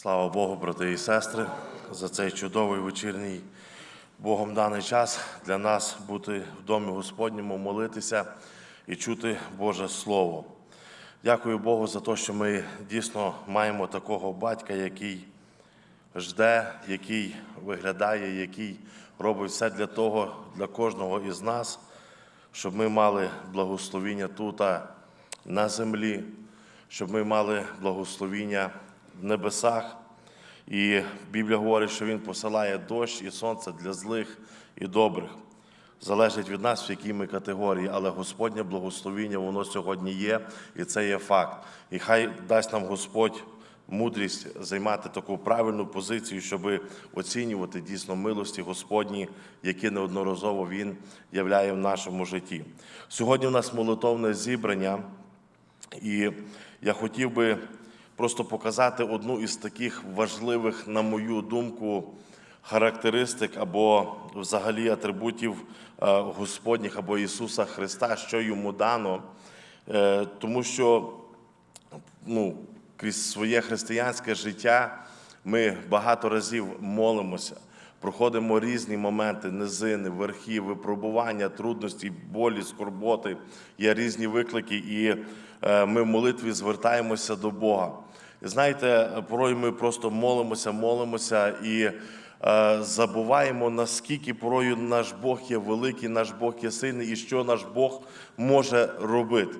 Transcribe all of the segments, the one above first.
Слава Богу, брати і сестри, за цей чудовий вечірній Богом даний час для нас бути в домі Господньому, молитися і чути Боже Слово. Дякую Богу за те, що ми дійсно маємо такого батька, який жде, який виглядає, який робить все для того, для кожного із нас, щоб ми мали благословіння тут, на землі, щоб ми мали благословіння в небесах. І Біблія говорить, що Він посилає дощ і сонце для злих і добрих. Залежить від нас, в якій ми категорії, але Господнє благословіння воно сьогодні є, і це є факт. І хай дасть нам Господь мудрість займати таку правильну позицію, щоб оцінювати дійсно милості Господні, які неодноразово Він являє в нашому житті. Сьогодні у нас молитовне зібрання, і я хотів би просто показати одну із таких важливих, на мою думку, характеристик або взагалі атрибутів е, Господніх або Ісуса Христа, що йому дано. Е, Тому що ну, крізь своє християнське життя ми багато разів молимося, проходимо різні моменти, низини, верхи, випробування, трудності, болі, скорботи, є різні виклики, і е, ми в молитві звертаємося до Бога. І знаєте, порой ми просто молимося, молимося і е, забуваємо, наскільки порою наш Бог є великий, наш Бог є сильний і що наш Бог може робити.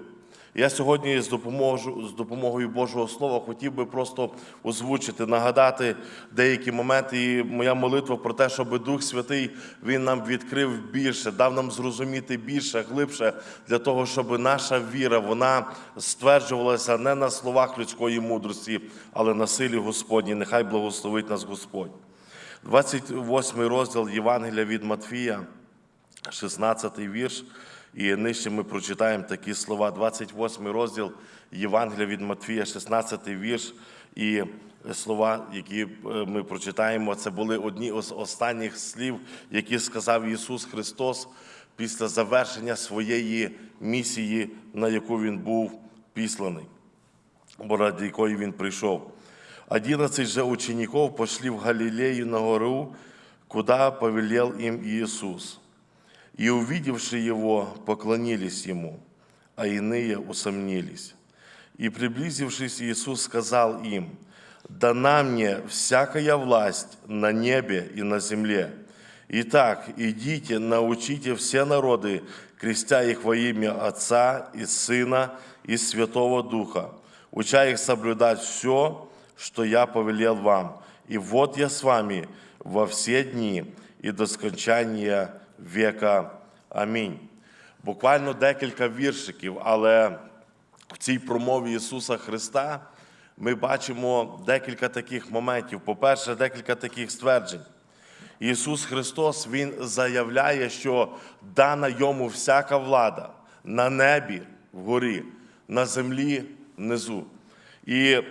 Я сьогодні з допоможу, з допомогою Божого Слова хотів би просто озвучити, нагадати деякі моменти. І моя молитва про те, щоб Дух Святий Він нам відкрив більше, дав нам зрозуміти більше, глибше, для того, щоб наша віра вона стверджувалася не на словах людської мудрості, але на силі Господній. Нехай благословить нас Господь. 28 розділ Євангелія від Матфія, 16 вірш. І нижче ми прочитаємо такі слова, 28 розділ Євангелія від Матфія, 16 вірш. І слова, які е, ми прочитаємо, це були одні з останніх слів, які сказав Ісус Христос після завершення своєї місії, на яку Він був післаний, бо ради якої Він прийшов. Одиннадцать же учеников пошли в Галилею на гору, куда повелел им Иисус. И, увидевши его, поклонились ему, а иные усомнились. И, приблизившись, Иисус сказал им, «Дана мне всякая власть на небе и на земле. Итак, идите, научите все народы, крестя их во имя Отца и Сына и Святого Духа, уча их соблюдать все, что я повелел вам. И вот я с вами во все дни и до скончания века. Амінь. Буквально декілька віршиків, але в цій промові Ісуса Христа ми бачимо декілька таких моментів. По-перше, декілька таких стверджень. Ісус Христос Він заявляє, що дана йому всяка влада на небі, вгорі, на землі внизу. І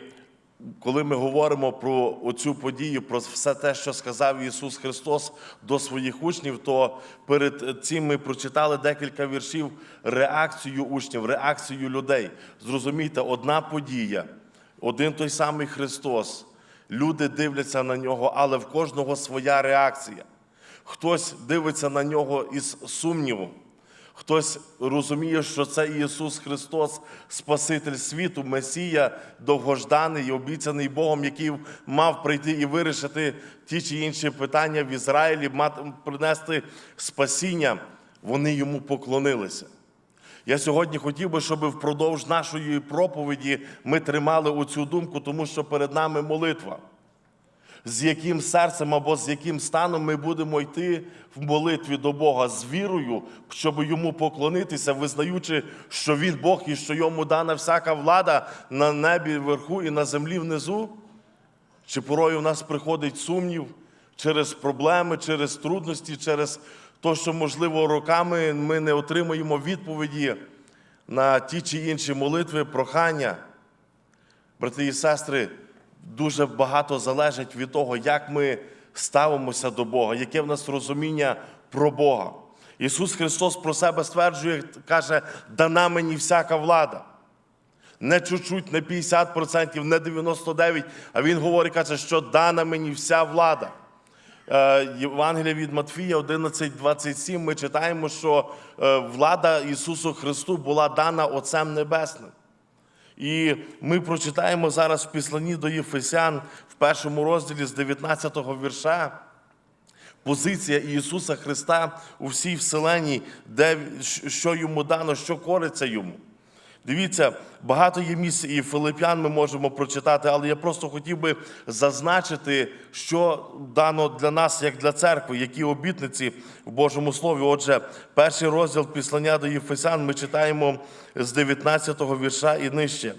коли ми говоримо про оцю подію, про все те, що сказав Ісус Христос до своїх учнів, то перед цим ми прочитали декілька віршів реакцію учнів, реакцію людей. Зрозумійте, одна подія, один той самий Христос. Люди дивляться на нього, але в кожного своя реакція. Хтось дивиться на нього із сумнівом. Хтось розуміє, що це Ісус Христос, Спаситель світу, Месія, довгожданий і обіцяний Богом, який мав прийти і вирішити ті чи інші питання в Ізраїлі, мати- принести спасіння. Вони йому поклонилися. Я сьогодні хотів би, щоб впродовж нашої проповіді ми тримали оцю думку, тому що перед нами молитва з яким серцем або з яким станом ми будемо йти в молитві до Бога з вірою, щоб йому поклонитися, визнаючи, що Він Бог і що йому дана всяка влада на небі вверху і на землі внизу. Чи порою в нас приходить сумнів через проблеми, через трудності, через те, що, можливо, роками ми не отримуємо відповіді на ті чи інші молитви, прохання. Брати і сестри, дуже багато залежить від того, як ми ставимося до Бога, яке в нас розуміння про Бога. Ісус Христос про себе стверджує, каже, дана мені всяка влада. Не чуть-чуть, не 50%, не 99%, а він говорить, каже, що дана мені вся влада. Е, Євангелія від Матфія 11.27 ми читаємо, що е, влада Ісусу Христу була дана Отцем Небесним. І ми прочитаємо зараз в Післанні до Єфесян в першому розділі з 19-го вірша. Позиція Ісуса Христа у всій вселенні, де що йому дано, що кориться йому. Дивіться, багато є місць і Филип'ян ми можемо прочитати, але я просто хотів би зазначити, що дано для нас, як для церкви, які обітниці в Божому Слові. Отже, перший розділ післання до Єфесян ми читаємо з 19-го вірша і нижче.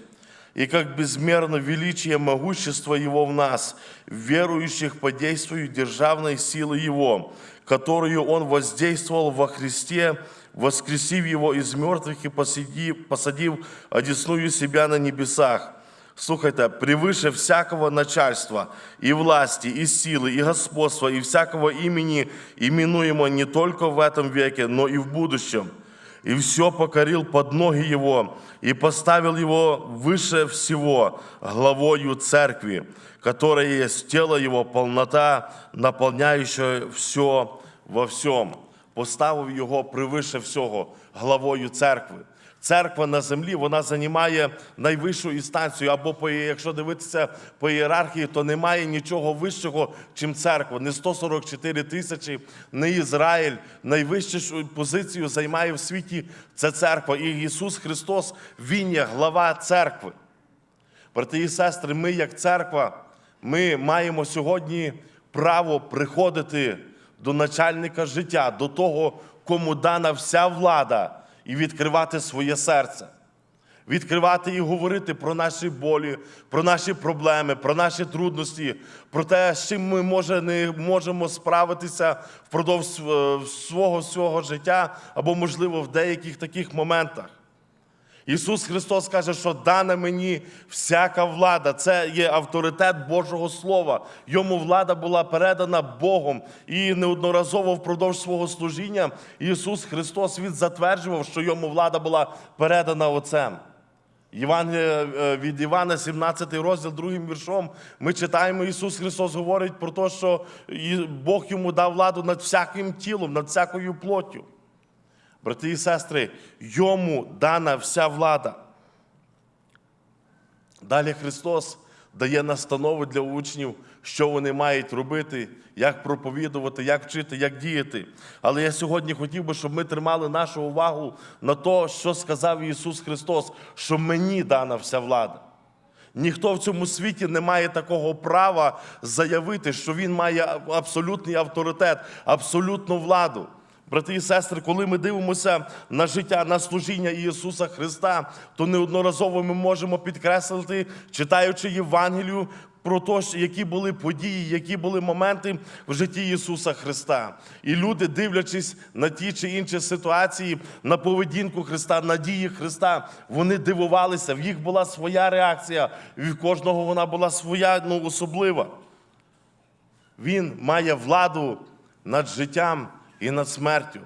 И как безмерно величие могущества Его в нас, верующих по действию державной силы Его, которую Он воздействовал во Христе, воскресив Его из мертвых и посадив, посадив одесную себя на небесах. Слухайте, превыше всякого начальства и власти, и силы, и господства, и всякого имени, именуемого не только в этом веке, но и в будущем – и все покорил под ноги его, и поставил его выше всего главою церкви, которая есть тело его, полнота, наполняющая все во всем. Поставив його превише всього главою церкви. Церква на землі вона займає найвищу інстанцію, або по якщо дивитися по ієрархії, то немає нічого вищого, чим церква. Не 144 тисячі, не Ізраїль. Найвищу позицію займає в світі це церква. І Ісус Христос Він є глава церкви. Брати і сестри, ми, як церква, ми маємо сьогодні право приходити до начальника життя, до того, кому дана вся влада і відкривати своє серце, відкривати і говорити про наші болі, про наші проблеми, про наші трудності, про те, з чим ми може, не можемо справитися впродовж е, свого всього життя, або, можливо, в деяких таких моментах. Ісус Христос каже, що дана мені всяка влада. Це є авторитет Божого Слова. Йому влада була передана Богом. І неодноразово впродовж свого служіння Ісус Христос Він затверджував, що йому влада була передана Отцем. Євангелія е, від Івана, 17 розділ, другим віршом, ми читаємо, Ісус Христос говорить про те, що Бог йому дав владу над всяким тілом, над всякою плоттю. Брати і сестри, йому дана вся влада. Далі Христос дає настанови для учнів, що вони мають робити, як проповідувати, як вчити, як діяти. Але я сьогодні хотів би, щоб ми тримали нашу увагу на те, що сказав Ісус Христос, що мені дана вся влада. Ніхто в цьому світі не має такого права заявити, що Він має абсолютний авторитет, абсолютну владу. Брати і сестри, коли ми дивимося на життя, на служіння Ісуса Христа, то неодноразово ми можемо підкреслити, читаючи Євангелію, про те, які були події, які були моменти в житті Ісуса Христа. І люди, дивлячись на ті чи інші ситуації, на поведінку Христа, на дії Христа, вони дивувалися, в їх була своя реакція, і в кожного вона була своя, ну, особлива. Він має владу над життям і над смертю.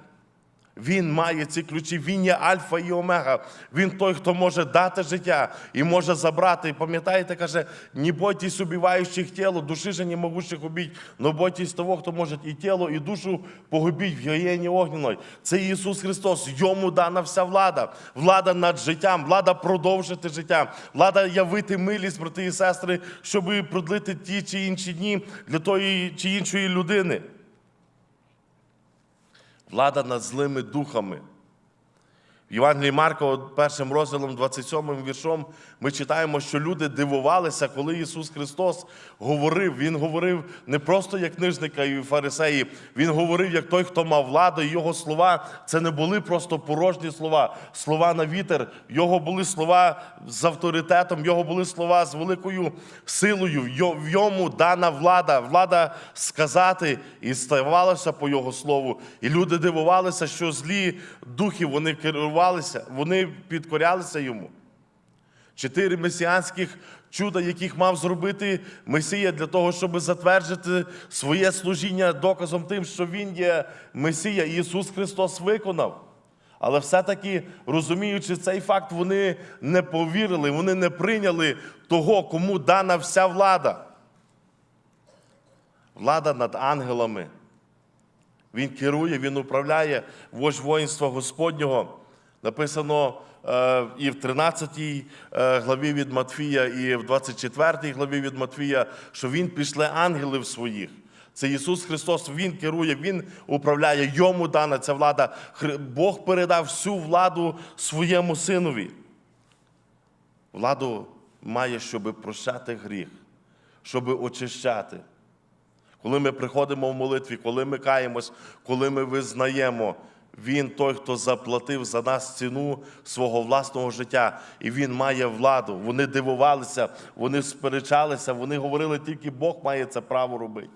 Він має ці ключі, він є альфа і омега. Він той, хто може дати життя і може забрати. І пам'ятаєте, каже, не бойтесь убиваючих тіло, душі же не могущих убити, но бойтесь того, хто може і тіло, і душу погубити в гієні огняної. Це Ісус Христос. Йому дана вся влада. Влада над життям, влада продовжити життя, влада явити милість, брати і сестри, щоб продлити ті чи інші дні для тої чи іншої людини влада над злими духами. В Євангелії Марка, першим розділом, 27 віршом, ми читаємо, що люди дивувалися, коли Ісус Христос говорив. Він говорив не просто як книжника і фарисеї, Він говорив як той, хто мав владу, і його слова це не були просто порожні слова, слова на вітер. Його були слова з авторитетом, його були слова з великою силою. В йому дана влада, влада сказати і ставалося по Його слову. І люди дивувалися, що злі духи вони керували підкорялися, вони підкорялися йому. Чотири месіанських чуда, яких мав зробити Месія для того, щоб затвердити своє служіння доказом тим, що Він є Месія, Ісус Христос виконав. Але все-таки, розуміючи цей факт, вони не повірили, вони не прийняли того, кому дана вся влада. Влада над ангелами. Він керує, він управляє вождь воїнства Господнього. Написано е, і в 13 е, главі від Матфія, і в 24 главі від Матфія, що Він пішле ангелів своїх. Це Ісус Христос, Він керує, Він управляє, йому дана ця влада. Бог передав всю владу своєму синові. Владу має, щоб прощати гріх, щоб очищати. Коли ми приходимо в молитві, коли ми каємось, коли ми визнаємо, Він той, хто заплатив за нас ціну свого власного життя, і Він має владу. Вони дивувалися, вони сперечалися, вони говорили, тільки Бог має це право робити.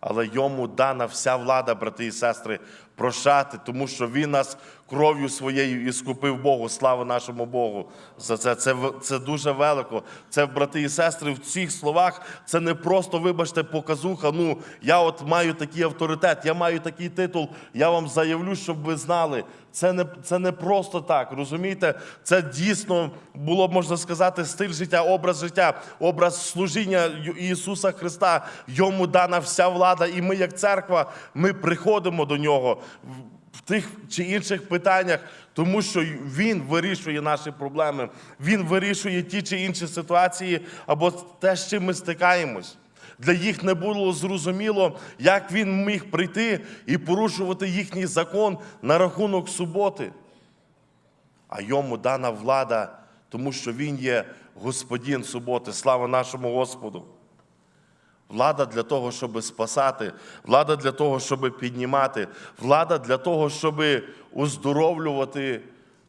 Але йому дана вся влада, брати і сестри, прощати, тому що він нас кров'ю своєю і скупив Богу. Слава нашому Богу. За це це, це дуже велико. Це, брати і сестри, в цих словах це не просто, вибачте, показуха. Ну, я от маю такий авторитет, я маю такий титул, я вам заявлю, щоб ви знали. Це не, це не просто так, розумієте? Це дійсно було б можна сказати стиль життя, образ життя, образ служіння Ісуса Христа. Йому дана вся влада, і ми, як церква, ми приходимо до нього в- тих чи інших питаннях, тому що Він вирішує наші проблеми, Він вирішує ті чи інші ситуації або те, з чим ми стикаємось. Для їх не було зрозуміло, як він міг прийти і порушувати їхній закон на рахунок суботи. А йому дана влада, тому що він є Господин суботи. Слава нашому Господу. Влада для того, щоб спасати, влада для того, щоб піднімати, влада для того, щоб оздоровлювати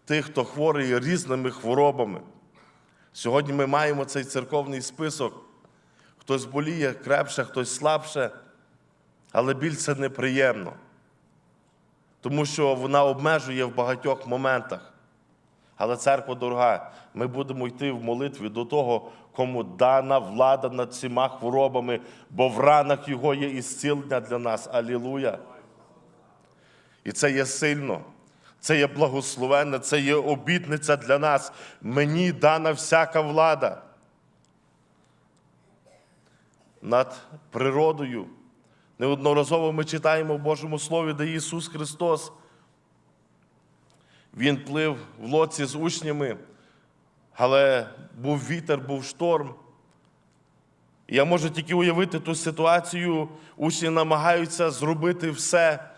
тих, хто хворий різними хворобами. Сьогодні ми маємо цей церковний список. Хтось боліє крепше, хтось слабше, але біль це неприємно, тому що вона обмежує в багатьох моментах. Але церква дорога, ми будемо йти в молитві до того, кому дана влада над всіма хворобами, бо в ранах Його є ісцілення для нас. Алілуя! І це є сильно, це є благословенне, це є обітниця для нас. Мені дана всяка влада над природою. Неодноразово ми читаємо в Божому Слові, де Ісус Христос. Він плив в лодці з учнями, але був вітер, був шторм. Я можу тільки уявити ту ситуацію. Учні намагаються зробити все.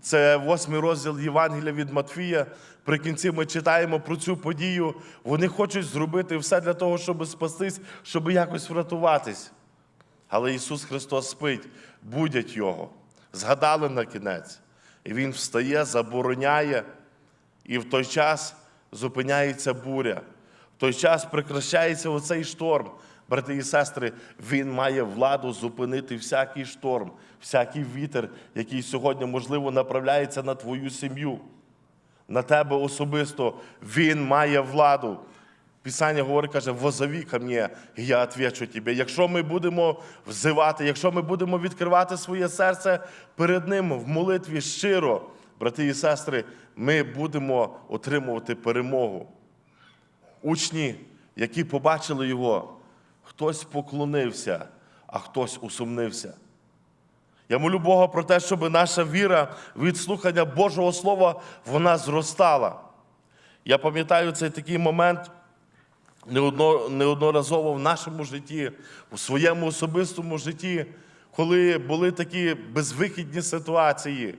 Це восьмий розділ Євангелія від Матфія. При кінці ми читаємо про цю подію. Вони хочуть зробити все для того, щоб спастись, щоб якось врятуватись. Але Ісус Христос спить, будять Його. Згадали на кінець. І Він встає, забороняє. І в той час зупиняється буря. В той час прекращається оцей шторм. Брати і сестри, він має владу зупинити всякий шторм, всякий вітер, який сьогодні, можливо, направляється на твою сім'ю, на тебе особисто. Він має владу. Писання говорить, каже, возови ко мне, і я отвечу тобі. Якщо ми будемо взивати, якщо ми будемо відкривати своє серце перед Ним в молитві щиро, брати і сестри, ми будемо отримувати перемогу. Учні, які побачили його, хтось поклонився, а хтось усумнився. Я молю Бога про те, щоб наша віра від слухання Божого Слова вона зростала. Я пам'ятаю цей такий момент неодно- неодноразово в нашому житті, у своєму особистому житті, коли були такі безвихідні ситуації,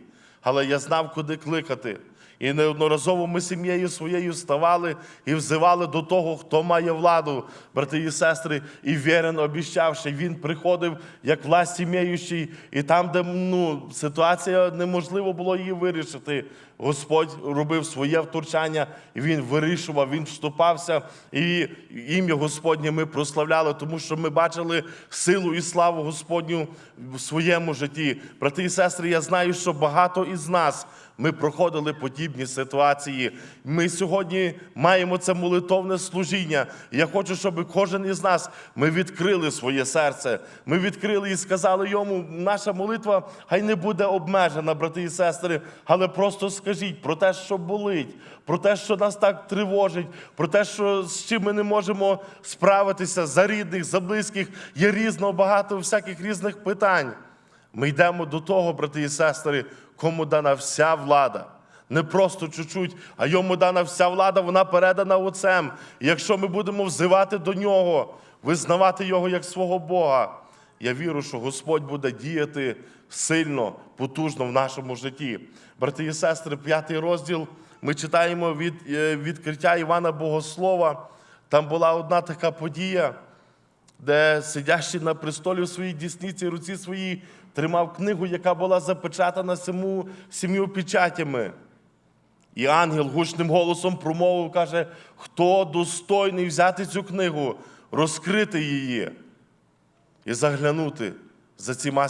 але я знав, куди кликати. І неодноразово ми сім'єю своєю ставали і взивали до того, хто має владу, брати і сестри, і вірен обіщавши, він приходив як власть сім'єючий, і там, де ну, ситуація неможливо було її вирішити. Господь робив своє втручання, і Він вирішував, Він вступався, і ім'я Господнє ми прославляли, тому що ми бачили силу і славу Господню в своєму житті. Брати і сестри, я знаю, що багато із нас ми проходили подібні ситуації. Ми сьогодні маємо це молитовне служіння. Я хочу, щоб кожен із нас ми відкрили своє серце. Ми відкрили і сказали йому, наша молитва хай не буде обмежена, брати і сестри, але просто. Розкажіть про те, що болить, про те, що нас так тривожить, про те, що з чим ми не можемо справитися за рідних, за близьких. Є різно багато всяких різних питань. Ми йдемо до того, брати і сестри, кому дана вся влада. Не просто чуть-чуть, а йому дана вся влада, вона передана Отцем. І якщо ми будемо взивати до нього, визнавати його як свого Бога, я вірю, що Господь буде діяти сильно, потужно в нашому житті. Брати і сестри, п'ятий розділ. Ми читаємо від е, відкриття Івана Богослова. Там була одна така подія, де сидящий на престолі у своїй дісниці руці своїй тримав книгу, яка була запечатана сім'ю печатями. І ангел гучним голосом промовив, каже, хто достойний взяти цю книгу, розкрити її і заглянути за цими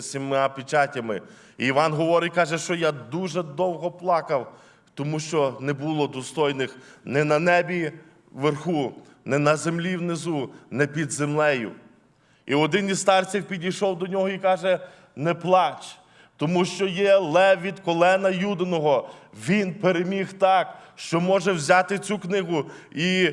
сім'ма печатями. І Іван говорить, каже, що я дуже довго плакав, тому що не було достойних не на небі вверху, не на землі внизу, не під землею. І один із старців підійшов до нього і каже: не плач, тому що є лев від колена Юдиного. Він переміг так, що може взяти цю книгу і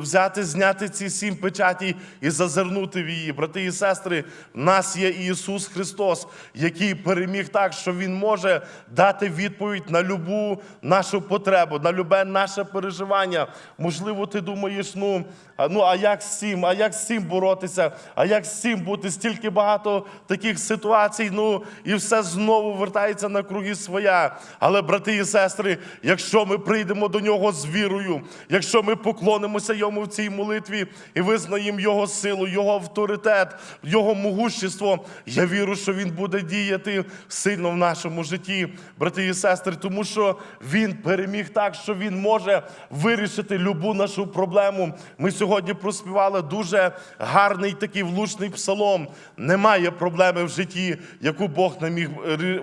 взяти, зняти ці сім печаті і зазирнути в її. Брати і сестри, в нас є Ісус Христос, який переміг так, що Він може дати відповідь на любу нашу потребу, на любе наше переживання. Можливо, ти думаєш, ну, ну а як з цим? А як з цим боротися? А як з цим бути? Стільки багато таких ситуацій, ну і все знову вертається на круги своя. Але, брати і сестри, якщо ми прийдемо до нього з вірою, якщо ми поклонимося йому в цій молитві і визнаємо його силу, його авторитет, його могущество, я вірю, що він буде діяти сильно в нашому житті, брати і сестри, тому що він переміг так, що він може вирішити любу нашу проблему. Ми сьогодні проспівали дуже гарний такий влучний псалом. Немає проблеми в житті, яку Бог не міг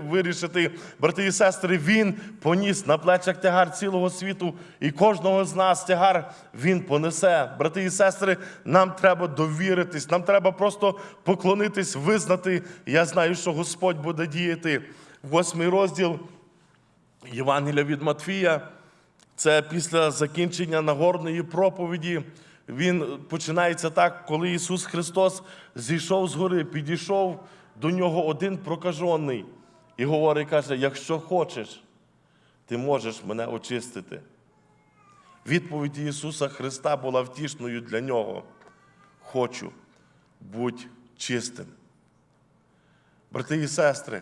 вирішити. Брати і сестри, він поніс на плечах тягар цілого світу, і кожного з нас тягар він понесе. Брати і сестри, нам треба довіритись, нам треба просто поклонитись, визнати. Я знаю, що Господь буде діяти. Восьмий розділ Євангелія від Матфія. Це після закінчення Нагорної проповіді. Він починається так, коли Ісус Христос зійшов з гори, підійшов до нього один прокажений і говорить, каже: якщо хочеш, ти можеш мене очистити. Відповідь Ісуса Христа була втішною для нього. Хочу, будь чистим. Брати і сестри,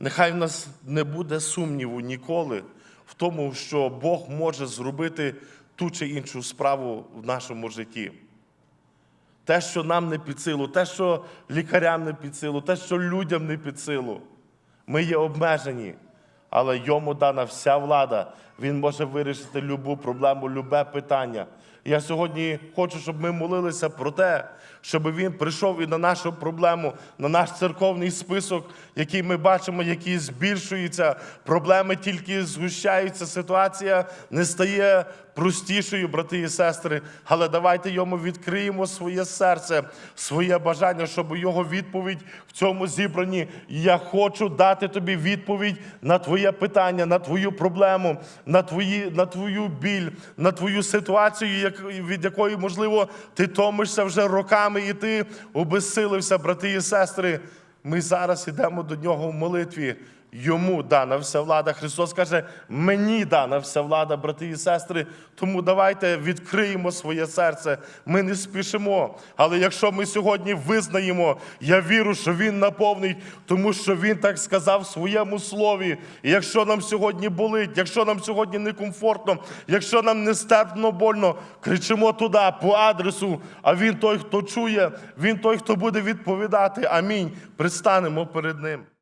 Нехай в нас не буде сумніву ніколи в тому, що Бог може зробити ту чи іншу справу в нашому житті. Те, що нам не під силу, те, що лікарям не під силу, те, що людям не під силу. Ми є обмежені, але йому дана вся влада. Він може вирішити любу проблему, любе питання. Я сьогодні хочу, щоб ми молилися про те, щоб він прийшов і на нашу проблему, на наш церковний список, який ми бачимо, який збільшується, проблеми тільки згущаються, ситуація не стає простішою, брати і сестри. Але давайте йому відкриємо своє серце, своє бажання, щоб його відповідь в цьому зібранні. Я хочу дати тобі відповідь на твоє питання, на твою проблему, на, твої, на твою біль, на твою ситуацію, як, від якої, можливо, ти томишся вже роками, і ти обезсилився, брати і сестри. Ми зараз йдемо до нього в молитві. Йому дана вся влада. Христос каже, мені дана вся влада, брати і сестри. Тому давайте відкриємо своє серце. Ми не спішимо. Але якщо ми сьогодні визнаємо, я вірю, що Він наповнить, тому що Він так сказав в своєму слові. І якщо нам сьогодні болить, якщо нам сьогодні некомфортно, якщо нам нестерпно больно, кричимо туди по адресу. А він той, хто чує, він той, хто буде відповідати. Амінь. Пристанемо перед ним.